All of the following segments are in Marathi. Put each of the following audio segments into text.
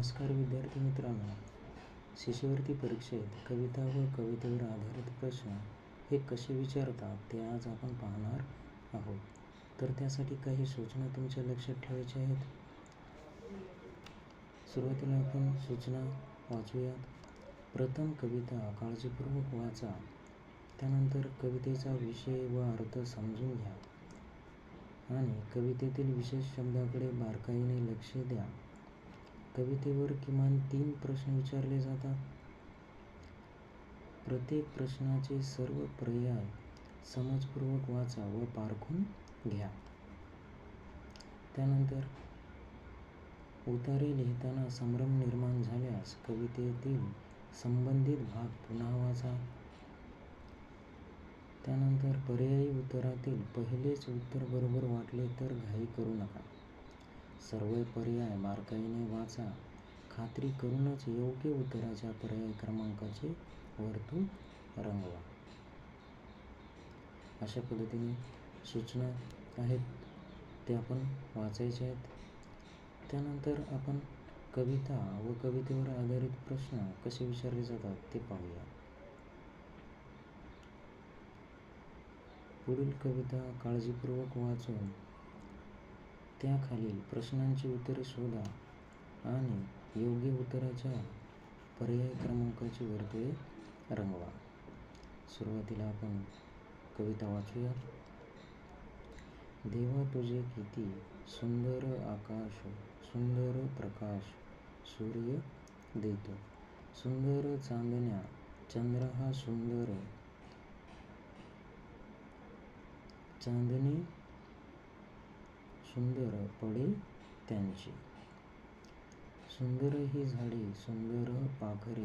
नमस्कार विद्यार्थी मित्रांनो. शिष्यवृत्ती परीक्षेत कविता व कवितेवर आधारित प्रश्न हे कसे विचारतात ते आज आपण पाहणार आहोत. तर त्यासाठी काही सूचना तुमच्या लक्षात ठेवायच्या आहेत? सुरुवातीला आपण सूचना वाचूयात. प्रथम कविता काळजीपूर्वक वाचा. त्यानंतर कवितेचा विषय व अर्थ समजून घ्या. आणि कवितेतील विशेष शब्दाकडे बारकाईने लक्ष द्या. कवितेवर किमान तीन प्रश्न विचारले जातात. प्रत्येक प्रश्नाचे सर्व पर्याय समजपूर्वक वाचा व पारखून घ्या. त्यानंतर उतारे लिहिताना संभ्रम निर्माण झाल्यास कवितेतील संबंधित भाग पुन्हा वाचा. त्यानंतर पर्यायी उत्तरातील पहिलेच उत्तर बरोबर वाटले तर घाई करू नका. सर्व पर्याय बारकाईने वाचा. खात्री करूनच योग्य उत्तराच्या पर्याय क्रमांकाचे वर्तुळ रंगवा. अशा पद्धतीने सूचना आहेत ते आपण वाचायचे आहेत. त्यानंतर आपण कविता व कवितेवर आधारित प्रश्न कसे विचारले जातात ते पाहूया. पुढील कविता काळजीपूर्वक वाचून त्याखालील प्रश्नांची उत्तरे शोधा आणि योग्य उत्तराच्या पर्याय क्रमांकाची वर्तुळे रंगवा. सुरुवातीला आपण कविता वाचूया. देवा तुझे किती सुंदर आकाश सुंदर प्रकाश सूर्य देतो. सुंदर चांदण्या चंद्र हा सुंदर. चांदणी सुंदर पडे त्यांची. सुंदर ही झाडे सुंदर पाखरे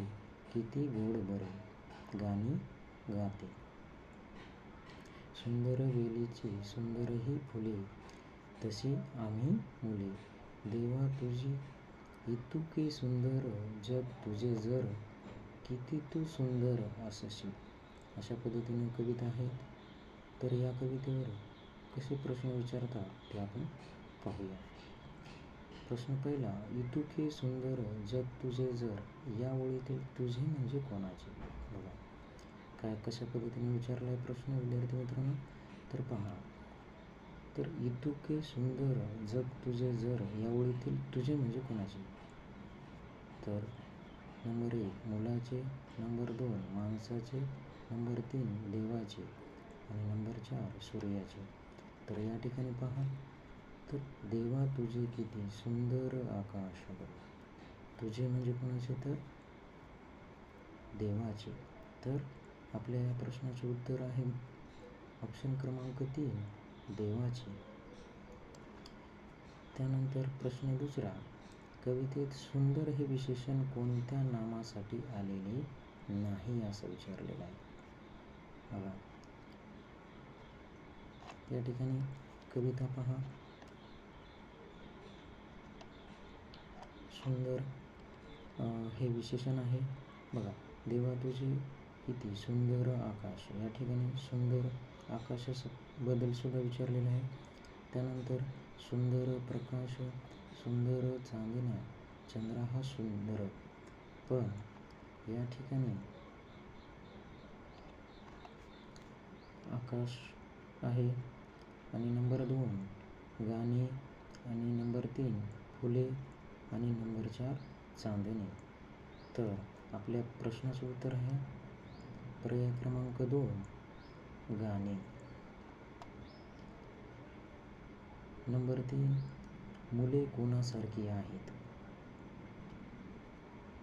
किती गोड बरे गाणी गाते. सुंदर वेलीची सुंदर ही फुले तशी आम्ही मुले. देवा तुझी इतुके सुंदर जग तुझे जर किती तू सुंदर असशी अशा पद्धतीने कविता आहेत. तर या कवितेवर कसे प्रश्न विचारतात ते आपण पाहूया. प्रश्न पहिला इतुके सुंदर जग तुझे जर या ओळीतील तुझे म्हणजे कोणाचे? बघा. काय कशा पद्धतीने विचारला आहे प्रश्न विद्यार्थी मित्रांनो? तर पहा. तर इतुके सुंदर जग तुझे जर या ओळीतील तुझे म्हणजे कोणाचे? तर नंबर एक मुलाचे. नंबर दोन माणसाचे. नंबर तीन देवाचे. आणि नंबर चार सूर्याचे. तर या ठिकाणी पहा. तर देवा तुझे किती सुंदर आकाश तुझे म्हणजे कोणाचे तर? देवाचे. तर आपल्या या प्रश्नाचे उत्तर आहे. ऑप्शन क्रमांक तीन देवाचे. त्यानंतर प्रश्न दुसरा कवितेत सुंदर हे विशेषण कोणत्या नामासाठी आलेले नाही असं विचारलेलं आहे. बघा. या ठिकाणी कविता पहा. सुंदर हे विशेषण आहे. बघा देवा तुझे किती सुंदर आकाश. या ठिकाणी सुंदर आकाशासबद्दल सुद्धा विचारलेलं आहे. त्यानंतर सुंदर प्रकाश सुंदर चांदण्या. चंद्र हा सुंदर. पण या ठिकाणी आकाश आहे. आणि नंबर दोन गाणे आणि नंबर तीन फुले आणि नंबर चार चांदणे. तर आपल्या प्रश्नाचं उत्तर आहे पर्याय क्रमांक दोन गाणे. नंबर तीन मुले कोणासारखी आहेत?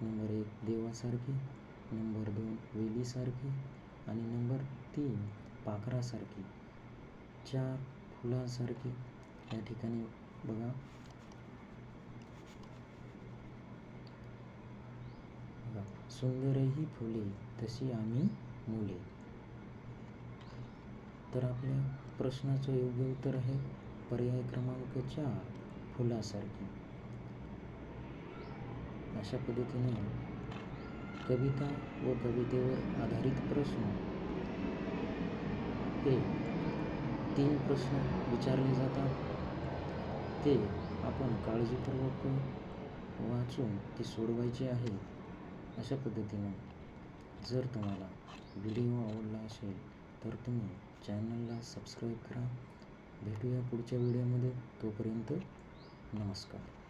नंबर एक देवासारखी. नंबर दोन वेलीसारखी. आणि नंबर तीन पाखरासारखी. चार फुलांसारखे या ठिकाणी बघा. बघा सुंदरही फुले तशी आम्ही मुले. तर आपल्या प्रश्नाचं योग्य उत्तर आहे पर्याय क्रमांक चार फुलासारखी. अशा पद्धतीने कविता व कवितेवर आधारित प्रश्न हे तीन प्रश्न विचारले जातात. ते आपण काळजीपूर्वक वाचून ती सोडवायची आहे अशा पद्धतीनं. जर तुम्हाला व्हिडिओ आवडला असेल तर तुम्ही चॅनलला सबस्क्राईब करा. भेटूया पुढच्या व्हिडिओमध्ये. तोपर्यंत नमस्कार.